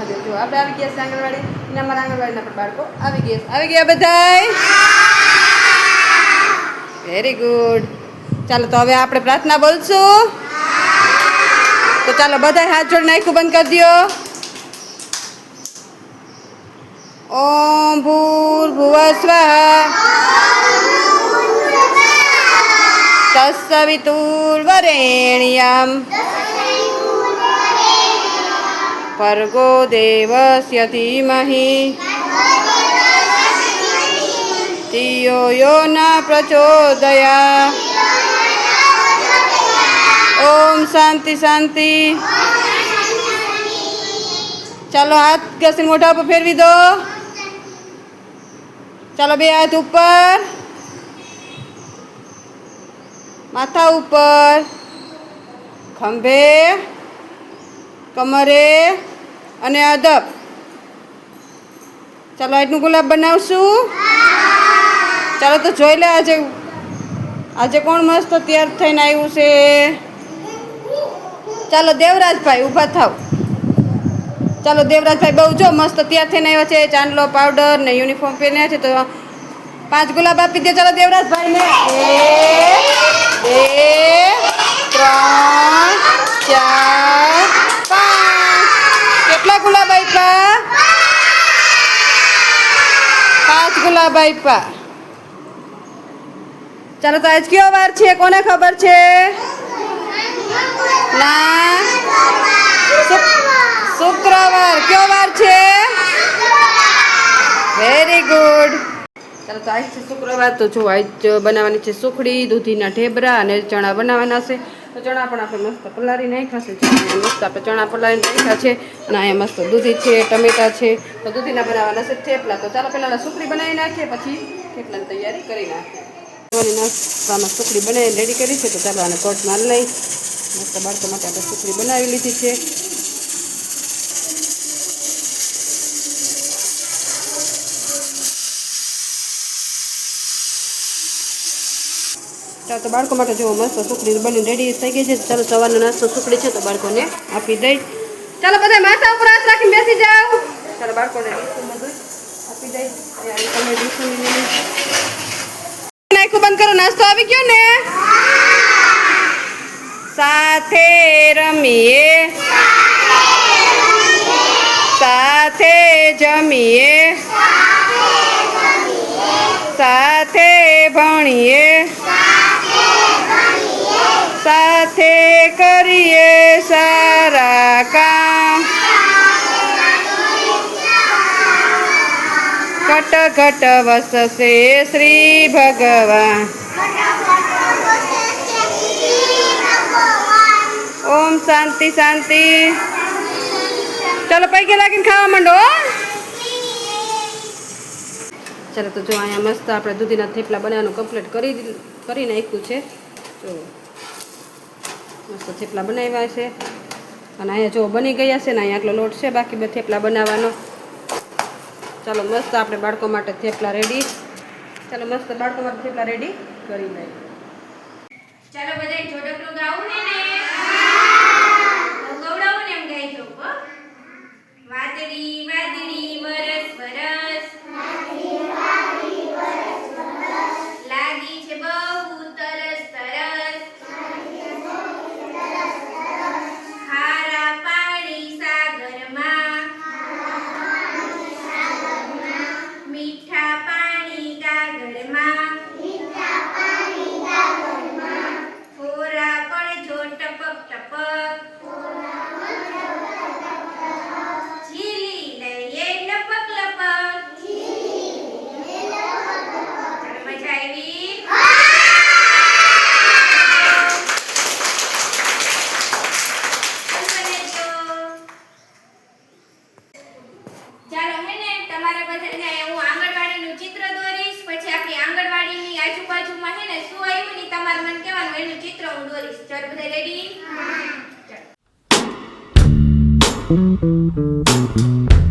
મહાદેવ જો આપણે આવી ગયા છે આંગણવાડી. અને અમારા આંગણવાડીના પણ બાળકો આવી ગયા છે. આવી ગયા બધાય? વેરી ગુડ ચાલો, તો હવે આપણે પ્રાર્થના બોલશું. તો ચાલો બધા હાથ જોડ નાખ્યું, બંધ કરી દો ઓમ ભૂર્ભુવ સ્વાહા. તસ્સવિતુર્વરેણ્યમ ભર્ગો દેવસ્ય ધીમહિ ધિયો યો ન પ્રચોદયા ઓમ શાંતિ શાંતિ ચાલો હાથ ઘસીને મોઢા ઉપર ફેરવી દો ચાલો બે હાથ ઉપર માથા ઉપર ખંભે કમરે અને અદબ. ચાલો આજનું ગુલાબ બનાવશું. ચાલો તો જોઈ લે આજે આજે કોણ મસ્ત તૈયાર થઈને આવ્યું છે. ચાલો દેવરાજભાઈ ઊભા થાવ. ચાલો દેવરાજભાઈ બહુ જો મસ્ત તૈયાર થઈને આવ્યા છે. ચાંદલો પાવડર ને યુનિફોર્મ પહેર્યા છે. તો પાંચ ગુલાબ આપી દે. ચાલો દેવરાજભાઈને. બે, ત્રણ, ચાર, પાંચ. કેટલા ગુલાબ આપ્યા પાંચ ગુલાબ આપ્યા ચાલો તો આજ કયો વાર છે? કોને ખબર છે? ના? શુક- શુક્રવાર. કયો વાર છે? વેરી ગુડ ચાલો તો આજ છે શુક્રવાર. તો જો આજ બનાવવાની છે સુખડી, દૂધીના ઢેબરા અને ચણા બનાવવાના છે. તો ચણા પણ આપણે મસ્ત પલાળી નાખ્યા છે. મસ્ત આપણે ચણા પલાળી નાખ્યા છે. અને અહીંયા મસ્ત દૂધી છે, ટમેટા છે. તો દૂધીના બનાવવાના છે થેપલા. તો ચાલો પહેલાં સુખડી બનાવી નાખીએ, પછી થેપલાની તૈયારી કરી નાખીએ. નાસ્તામાં સુખડી બનાવીને રેડી કરી છે. તો ચાલો આને કટ મારી લઈ મસ્ત બાળકો માટે આપણે સુખડી બનાવી લીધી છે. તો બાળકો માટે જોવો મસ્ત સુખડી બની રેડી થઈ ગઈ છે. ચાલો સવારનો નાસ્તો સુખડી છે તો બાળકોને આપી દઈ. ચાલો બધા માથા ઉપર હાથ રાખીને બેસી જાઓ. ચાલો બાળકોને બંધ કરો. નાસ્તો આવી ગયો ને? સાથે રમીએ. સાથે જમીએ. સાથે ભણીએ. સાથે કરીએ સારા કામ. કટ ઘટ વસશે શ્રી ભગવાન. ઓમ શાંતિ શાંતિ. ચાલો પૈકી લાગીને ખાવા માંડો. ચાલો તો જો અહીંયા મસ્ત આપણે દૂધીના થેપલા બનાવવાનું કમ્પ્લીટ કરી કરી નાખ્યું છે. જો. મસ્ત થેપલા બનાવ્યા છે. અને અહીંયા જો બની ગયા છે ને, અહીંયા આટલો લોટ છે, બાકી બધા થેપલા બનાવવાનો. ચાલો મસ્ત આપણે બાળકો માટે થેપલા રેડી ચાલો મસ્ત બાળકો માટે થેપલા રેડી કરી લઈએ ચાલો બધા જોડકનું ગાવું ને? હું દોરીશ ચાલો બધા રેડી Thank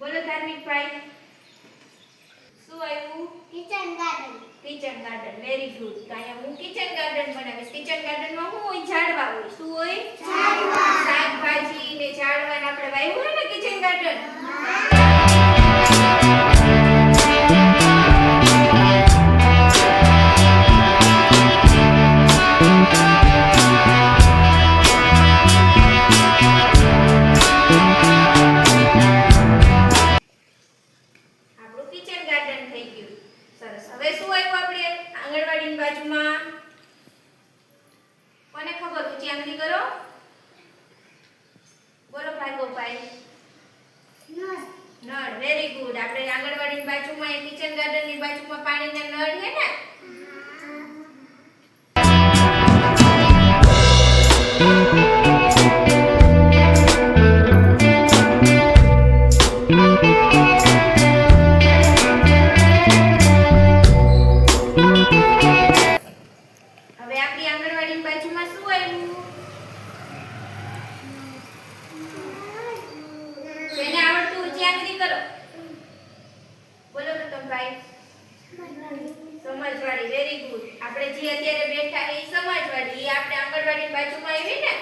બોલો ધાર્મિક ભાઈ. શું આવ્યું kitchen garden kitchen garden very good તો અહીંયા હું કિચન ગાર્ડન બનાવીશ. કિચન ગાર્ડનમાં હું હોય ઝાડવા હોય. શું હોય? ઝાડવા. શાકભાજી ને ઝાડવા આપણે વાવ્યું હોય ને કિચન ગાર્ડન નળ વેરી ગુડ આપણે આંગણવાડીની બાજુમાં એ કિચન ગાર્ડનની બાજુમાં પાણીના નળ છે ને? આંગળી કરો. બોલો રતનભાઈ સમાજવાડી વેરી ગુડ આપણે જે અત્યારે બેઠા એ સમાજવાડી એ આપણે આંગણવાડી બાજુમાં આવી ને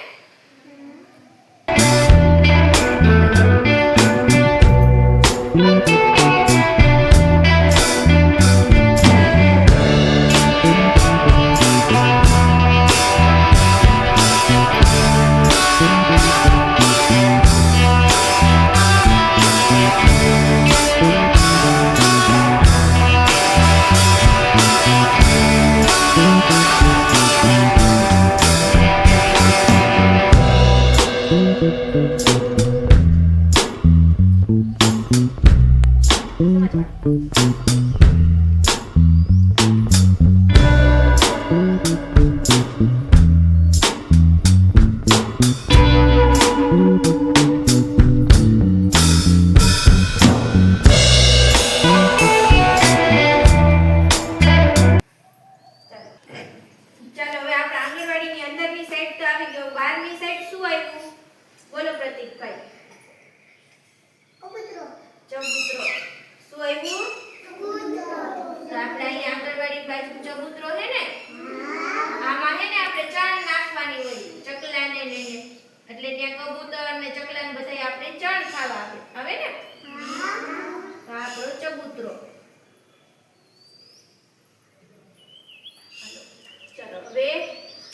ચણ ખાવા આવે. હવે ને? આપણો ચબૂતરો. ચલો હવે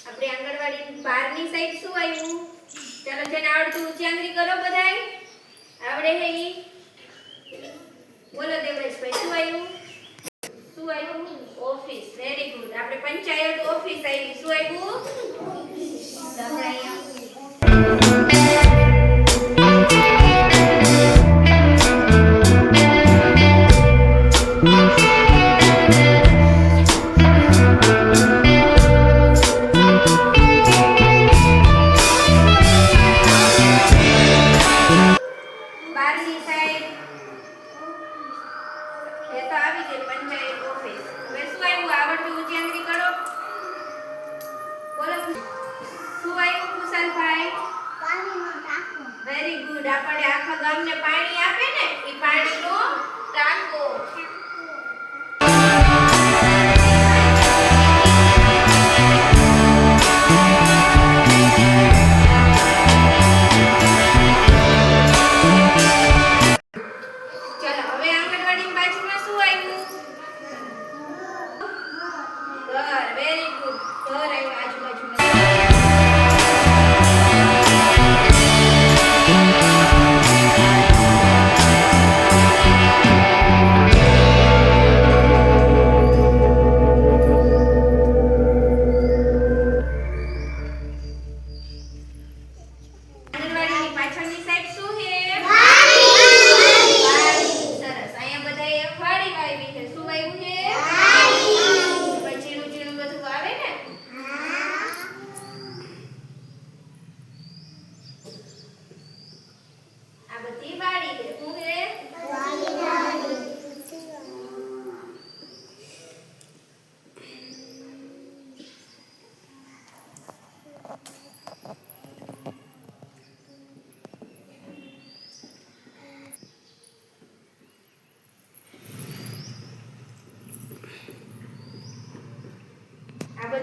આપણે આંગણવાડી બહારની સાઈડ શું આવ્યું? ચાલો જેને આવડતું ઊંચી આંગળી કરો બધાય. આવડે હે ઈ? બોલો દેવરાજભાઈ શું આવ્યું? શું આવ્યું? ઓફિસ વેરી ગુડ આપણે પંચાયત ઓફિસ આવી. શું આવ્યું? બહારની સાઈડ એ તો આવી ગઈ પંચાયત ઓફિસ. હવે શું આવ્યું આવડતું ઉચ્ચાંગરી કરો? બોલો. શું આવ્યું કુશલભાઈ. વેરી ગુડ આપણે આખા ગામને પાણી આપે ને? એ પાણીનો ટાંકો.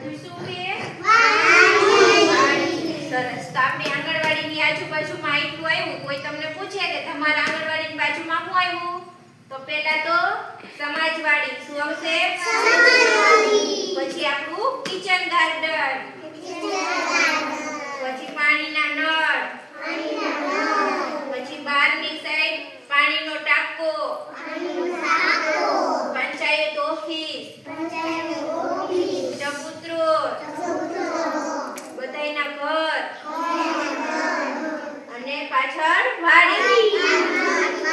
બધું શું છે સરસ. તો આપણે આંગણવાડીની આજુબાજુમાં આટલું આવ્યું. કોઈ તમને પૂછે કે તમારા આંગણવાડીની બાજુમાં શું આવ્યું? તો પહેલા તો સમાજવાડી. શું આવશે? પછી આપણું કિચન ગાર્ડન પછી પાણીના નળ પછી બહારની સાઈડ પાણીનો ટાંકો પંચાયત ઓફિસ ચબૂતરો બધાયના ઘર અને પાછળ વાડી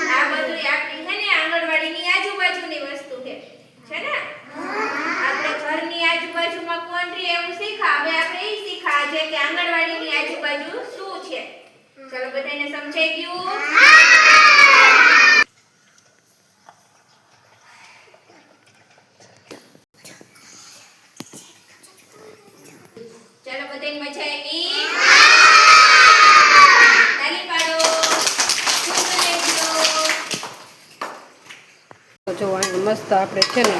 આ બધું આપણી છે ને આંગણવાડીની આજુબાજુની વસ્તુ છે છે ને આપણે ઘરની આજુબાજુમાં કોણ રહે એવું શીખા હવે આપણે એ શીખા છે કે આંગણવાડીની આજુબાજુ શું છે ચલો બધાને સમજાઈ ગયું? ચલો બધાને મજા આવી? જો મસ્ત આપણે છે ને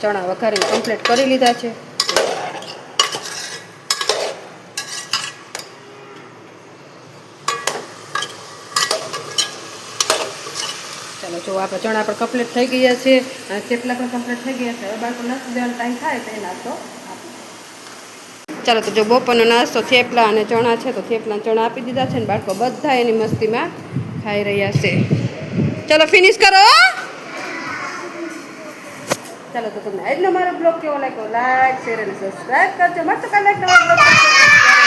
ચણા વઘારીને કમ્પ્લીટ કરી લીધા છે. જો આપણે ચણા પણ કમ્પ્લીટ થઈ ગયા છે. અને થેપલા પણ કમ્પ્લીટ થઈ ગયા છે. હવે બાળકો નાસ્તો દેવાનો ટાઈમ થાય તો એ નાસ્તો ચાલો તો જો બપોરનો નાસ્તો થેપલા અને ચણા છે તો થેપલા ચણા આપી દીધા છે ને બાળકો બધા એની મસ્તીમાં ખાઈ રહ્યા છે. ચાલો ફિનિશ કરો. ચાલો તો તમને આજનો મારો બ્લોગ કેવો લાગ્યો? લાઈક શેર અને સબસ્ક્રાઈબ કરજો. મસ્ત કલાક બ્લોગ